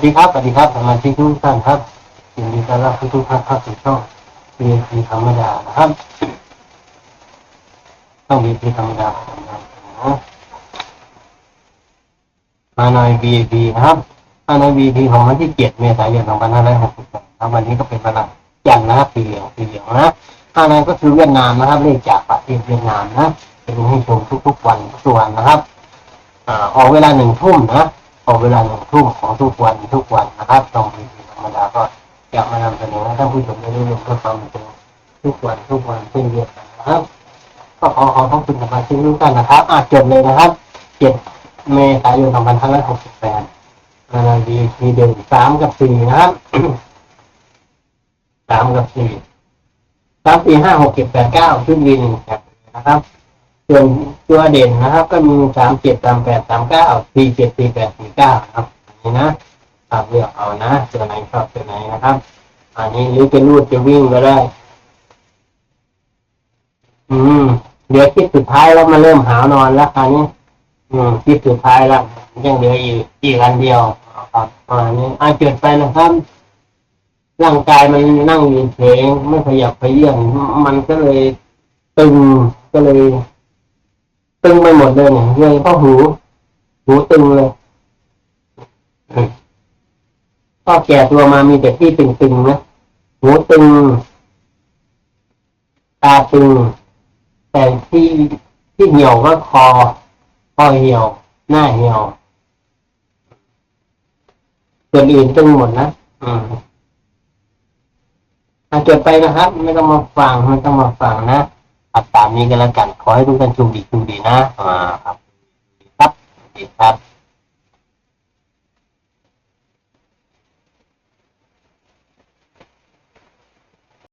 วัสดีครับสวัสดีครับสมาชิกทุกท่านครับยินดีต้อนรับทุกๆท่านเข้าสู่ช่อง VIP ธรรมดานะครับช่อง VIP ธรรมดาของเรานะมาใน VIP นะครับมาใน VIP ของวันที่7เมษายน2568ครับวันนี้ก็เป็นวันจันทร์นะครับปีเหลียวปีเหลียวนะมาในก็คือเวียดนามนะครับเลขจากประเทศเวียดนามนะเป็นให้ชมทุกๆวันทุกวันนะครับอ่ออกเวลาหนึ่งทุ่มนะ ออเวลาหนึ่งทุ่มของทุกวันทุกวันนะครับตรงทีธรรมดาก็จะมานำเสนอให้ท่านผู้ชมได้รู้เพื่อความบันเทิงทุกวันทุกวันเช่นเดียวกันนะครับก็ขอขอขอบคุณสมาชิกทุกท่านนะครับอาจดเลยนะครับเจ็ดเมษายนสองพันห้าร้อยหกสิบแปดนาดีทีเด่นสามกับสี่นะครับสามกับสี่สามสี่ห้าหกเจ็ดแปดเก้าขึ้นวินแบบนี้นะครับ ส่วนตัวเด่นนะครับ ก็มีสามเจ็ดสามแปดสามเก้าสี่เจ็ดสี่แปดสี่เก้าครับอันนี้นะครับเลือกเอานะตัวไหนชอบตัวไหนนะครับ อันนี้หรือจะรูดจะวิ่งก็ได้ อืมเดี๋ยวคลิปสุดท้ายแล้วมาเริ่มหานอนแล้วคราวนี้ อืมคลิปสุดท้ายแล้วยังเหลืออีกอีกอันเดียวครับอันนี้อาเกิดไปนะครับร่างกายมันนั่งอยู่เฉยไม่ขยับขยื่นมันก็เลยตึงก็เลย ตึงไปหมดเลยเนี่ยเลยก็หู หูตึงเลยอืมก็แก่ตัวมามีแต่ที่ตึงๆนะหูตึง ตาตึง แต่ที่ที่เหี่ยวก็คอ คอเหี่ยว หน้าเหี่ยวส่วนอื่นตึงหมดนะอืมอาจดไปนะครับ ไม่ต้องมาฟังไม่ต้องมาฟังนะ ครับตามนี้ก็แล้วกัน ขอให้ทุกท่านโชคดีโชคดีนะ อ่าครับ ครับดีครับ